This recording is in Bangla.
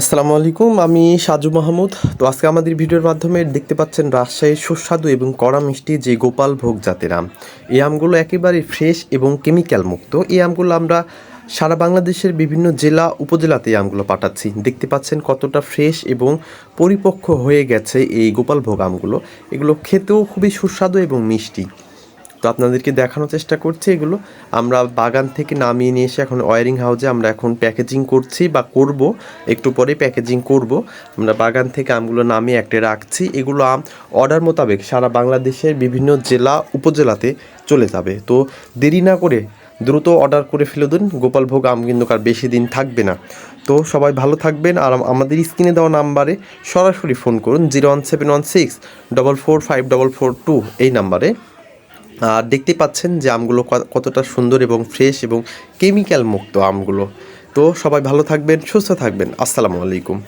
আসসালামু আলাইকুম, আমি সাজু মাহমুদ। তো আজকে আমাদের ভিডিওর মাধ্যমে দেখতে পাচ্ছেন রাজশাহীর সুস্বাদু এবং কড়া মিষ্টি যে গোপাল ভোগ জাতের আম। এই আমগুলো একেবারে ফ্রেশ এবং কেমিক্যাল মুক্ত। এই আমগুলো আমরা সারা বাংলাদেশের বিভিন্ন জেলা উপজেলাতে আমগুলো পাঠাচ্ছি। দেখতে পাচ্ছেন কতটা ফ্রেশ এবং পরিপক্ক হয়ে গেছে এই গোপাল ভোগ আমগুলো। এগুলো খেতেও খুবই সুস্বাদু এবং মিষ্টি। তো আপনাদেরকে দেখানোর চেষ্টা করছি এগুলো। আমরা বাগান থেকে নামিয়ে নিয়ে এসে এখন ওয়ারিং হাউসে আমরা এখন প্যাকেজিং করছি বা করব, একটু পরে প্যাকেজিং করব। আমরা বাগান থেকে আমগুলো নামিয়ে একটা রাখছি। এগুলো আম অর্ডার মোতাবেক সারা বাংলাদেশের বিভিন্ন জেলা, উপজেলাতে চলে যাবে। তো দেরি না করে দ্রুত অর্ডার করে ফেলে দিন। গোপালভোগ আম কিন্তু আর বেশি দিন থাকবে না। তো সবাই ভালো থাকবেন আর আমাদের স্ক্রিনে দেওয়া নাম্বারে সরাসরি ফোন করুন, zero one seven one six double four five double four two এই নাম্বারে। আর দেখতে পাচ্ছেন যে আমগুলো কতটা সুন্দর এবং ফ্রেশ এবং কেমিক্যাল মুক্ত আমগুলো। তো সবাই ভালো থাকবেন, সুস্থ থাকবেন। আসসালামু আলাইকুম।